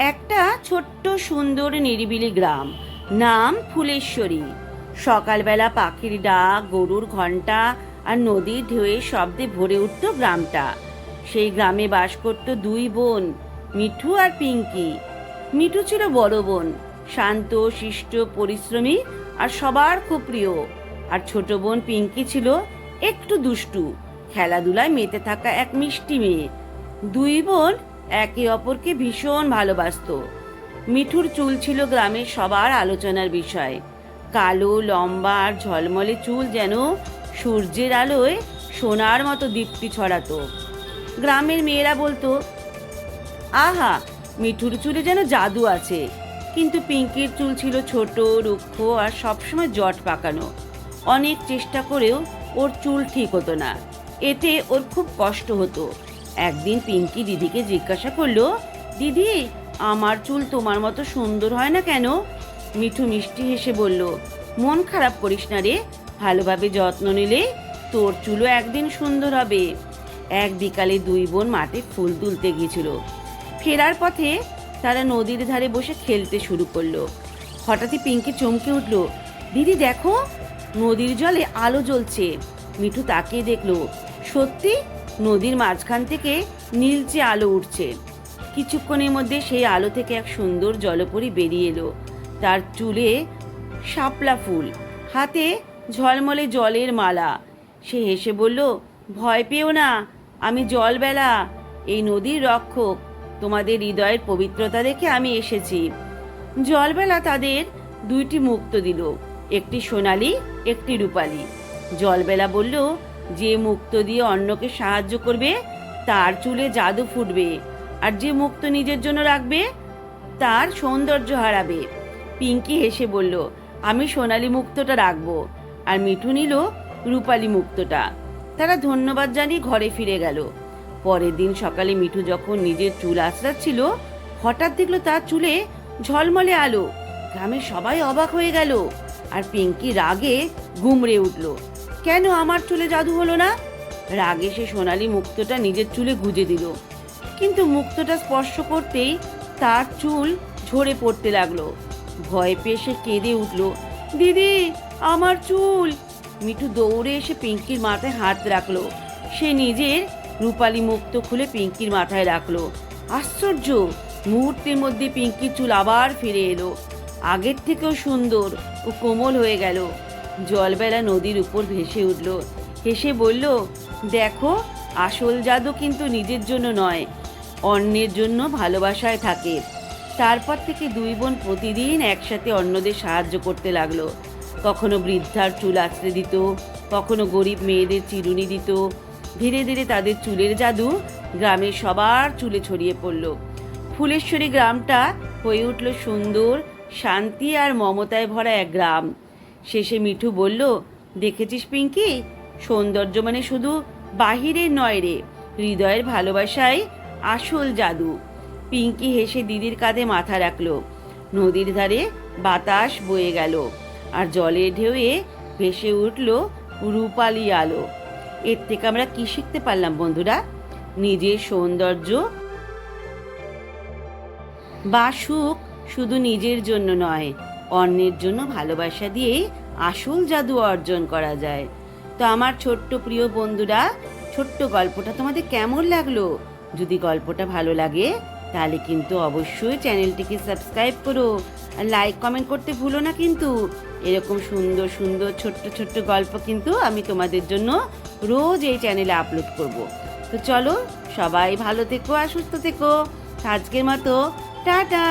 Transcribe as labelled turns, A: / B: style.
A: একটা ছোট্ট সুন্দর নিরিবিলি গ্রাম। নাম ফুলেশ্বরী। সকালবেলা পাখির ডাক, গরুর ঘণ্টা আর নদীর ঢেউয়ে শব্দে ভরে উঠত গ্রামটা। সেই গ্রামে বাস করত দুই বোন, মিঠু আর পিঙ্কি। মিঠু ছিল বড় বোন, শান্ত, শিষ্ট, পরিশ্রমী আর সবার খুব প্রিয়। আর ছোট বোন পিঙ্কি ছিল একটু দুষ্টু, খেলাধুলায় মেতে থাকা এক মিষ্টি মেয়ে। দুই বোন একে অপরকে ভীষণ ভালোবাসতো। মিঠুর চুল ছিল গ্রামের সবার আলোচনার বিষয়। কালো, লম্বা আর ঝলমলে চুল যেন সূর্যের আলোয় সোনার মতো দীপ্তি ছড়াতো। গ্রামের মেয়েরা বলতো, আহা, মিঠুর চুলে যেন জাদু আছে। কিন্তু পিঙ্কির চুল ছিল ছোট, রুক্ষ আর সবসময় জট পাকানো। অনেক চেষ্টা করেও ওর চুল ঠিক হতো না। এতে ওর খুব কষ্ট হতো। একদিন পিঙ্কি দিদিকে জিজ্ঞাসা করল, দিদি, আমার চুল তোমার মতো সুন্দর হয় না কেন? মিঠু মিষ্টি হেসে বলল, মন খারাপ করিস না রে, ভালোভাবে যত্ন নিলে তোর চুলও একদিন সুন্দর হবে। এক বিকালে দুই বোন মাঠে ফুল তুলতে গিয়েছিল। ফেরার পথে তারা নদীর ধারে বসে খেলতে শুরু করল। হঠাৎই পিঙ্কি চমকে উঠল, দিদি, দেখো, নদীর জলে আলো জ্বলছে। মিঠু তাকিয়ে দেখল, সত্যি? নদীর মাঝখান থেকে নীলচে আলো উঠছে। কিছুক্ষণের মধ্যে সেই আলো থেকে এক সুন্দর জলপরি বেরিয়ে এলো। তার চুলে শাপলা ফুল, হাতে ঝলমলে জলের মালা। সে হেসে বলল, ভয় পেও না, আমি জলবেলা, এই নদীর রক্ষক। তোমাদের হৃদয়ের পবিত্রতা দেখে আমি এসেছি। জলবেলা তাদের দুইটি মুক্ত দিল, একটি সোনালি, একটি রূপালি। জলবেলা বলল যে মুক্ত দিয়ে অন্যকে সাহায্য করবে, তার চুলে জাদু ফুটবে। আর যে মুক্ত নিজের জন্য রাখবে, তার সৌন্দর্য হারাবে। পিঙ্কি হেসে বলল, আমি সোনালি মুক্তটা রাখব। আর মিঠু নিল রূপালি মুক্তটা। তারা ধন্যবাদ জানিয়ে ঘরে ফিরে গেল। পরের দিন সকালে মিঠু যখন নিজের চুল আঁচড়াচ্ছিল, হঠাৎ দেখল তার চুলে ঝলমলে আলো। গ্রামের সবাই অবাক হয়ে গেল। আর পিঙ্কি রাগে গুমড়ে উঠল। কেন আমার চুলে জাদু হলো না? রাগে সে সোনালি মুক্তটা নিজের চুলে গুজে দিল। কিন্তু মুক্তটা স্পর্শ করতেই তার চুল ঝরে পড়তে লাগল। ভয় পেয়ে সে কেঁদে উঠল, দিদি, আমার চুল! মিঠু দৌড়ে এসে পিঙ্কির মাথায় হাত রাখল। সে নিজের রূপালী মুক্ত খুলে পিঙ্কির মাথায় রাখল। আশ্চর্য! মুহূর্তের মধ্যে পিঙ্কির চুল আবার ফিরে এলো। আগের থেকেও সুন্দর ও কোমল হয়ে গেল। জলবেলা নদীর উপর ভেসে উঠল। হেসে বলল, দেখো, আসল জাদু কিন্তু নিজের জন্য নয়, অন্যের জন্য ভালোবাসায় থাকে। তারপর থেকে দুই বোন প্রতিদিন একসাথে অন্যদের সাহায্য করতে লাগল। কখনো বৃদ্ধার চুল আছড়ে দিত, কখনো গরিব মেয়েদের চিরুনি দিত। ধীরে ধীরে তাদের চুলের জাদু গ্রামের সবার চুলে ছড়িয়ে পড়ল। ফুলেশ্বরী গ্রামটা হয়ে উঠল সুন্দর, শান্তি আর মমতায় ভরা এক গ্রাম। শেষে মিঠু বলল, দেখেছিস পিঙ্কি? সৌন্দর্য মানে শুধু বাহিরে নয় রে, হৃদয়ের ভালোবাসায় আসল জাদু। পিঙ্কি হেসে দিদির কাঁধে মাথা রাখল। নদীর ধারে বাতাস বয়ে গেল আর জলের ঢেউয়ে ভেসে উঠল রূপালি আলো। এর থেকে আমরা কি শিখতে পারলাম বন্ধুরা? নিজের সৌন্দর্য বা সুখ শুধু নিজের জন্য নয় অন্যের জন্য ভালোবাসা দিয়ে আসল জাদু অর্জন করা যায়। তো আমার ছোট্ট প্রিয় বন্ধুরা, ছোট্ট গল্পটা তোমাদের কেমন লাগল? যদি গল্পটা ভালো লাগে, তাহলে কিন্তু অবশ্যই চ্যানেলটিকে সাবস্ক্রাইব করো। আর লাইক, কমেন্ট করতে ভুলো না কিন্তু। এরকম সুন্দর সুন্দর, ছোট্ট ছোট্ট গল্প কিন্তু আমি তোমাদের জন্য রোজ এই চ্যানেলে আপলোড করব। তো চলো, সবাই ভালো থেকো আর সুস্থ থেকো। আজকের মতো, টাটা!